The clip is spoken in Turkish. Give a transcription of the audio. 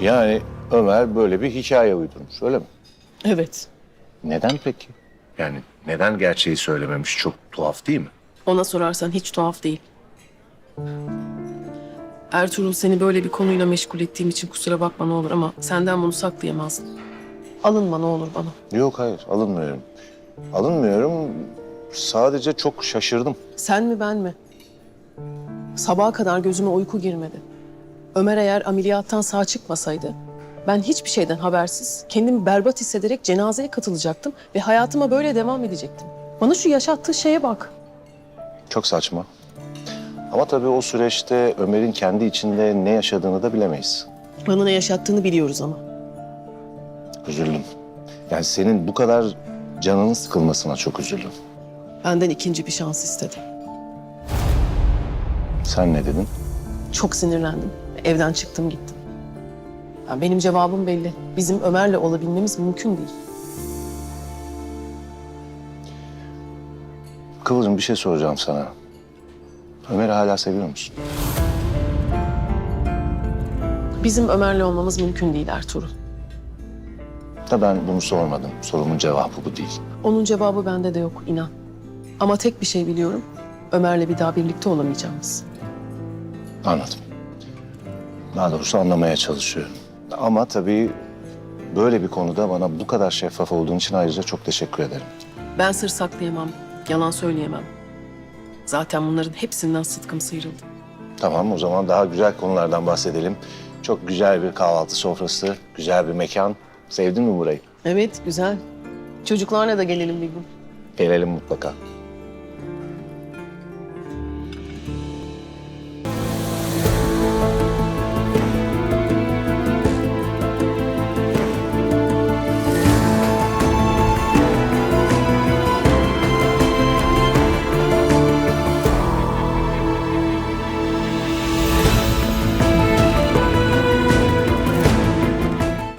Yani Ömer böyle bir hikaye uydurmuş öyle mi? Evet. Neden peki? Yani neden gerçeği söylememiş çok tuhaf değil mi? Ona sorarsan hiç tuhaf değil. Ertuğrul seni böyle bir konuyla meşgul ettiğim için kusura bakma ne olur ama senden bunu saklayamazdım. Alınma ne olur bana. Yok hayır alınmıyorum. Alınmıyorum sadece çok şaşırdım. Sen mi ben mi? Sabaha kadar gözüme uyku girmedi. Ömer eğer ameliyattan sağ çıkmasaydı ben hiçbir şeyden habersiz kendimi berbat hissederek cenazeye katılacaktım ve hayatıma böyle devam edecektim. Bana şu yaşattığı şeye bak. Çok saçma. Ama tabii o süreçte Ömer'in kendi içinde ne yaşadığını da bilemeyiz. Bana ne yaşattığını biliyoruz ama. Üzüldüm. Yani senin bu kadar canının sıkılmasına çok üzüldüm. Benden ikinci bir şans istedi. Sen ne dedin? Çok sinirlendim. Evden çıktım gittim. Ya benim cevabım belli. Bizim Ömer'le olabilmemiz mümkün değil. Kıvılcım bir şey soracağım sana. Ömer'i hala seviyor musun? Bizim Ömer'le olmamız mümkün değil Ertuğrul. Da ben bunu sormadım. Sorumun cevabı bu değil. Onun cevabı bende de yok inan. Ama tek bir şey biliyorum. Ömer'le bir daha birlikte olamayacağımız. Anladım. Daha doğrusu anlamaya çalışıyorum. Ama tabii böyle bir konuda bana bu kadar şeffaf olduğun için ayrıca çok teşekkür ederim. Ben sır saklayamam, yalan söyleyemem. Zaten bunların hepsinden sıtkım sıyrıldı. Tamam o zaman daha güzel konulardan bahsedelim. Çok güzel bir kahvaltı sofrası, güzel bir mekan. Sevdin mi burayı? Evet, güzel. Çocuklarla da gelelim bir gün. Gelelim mutlaka.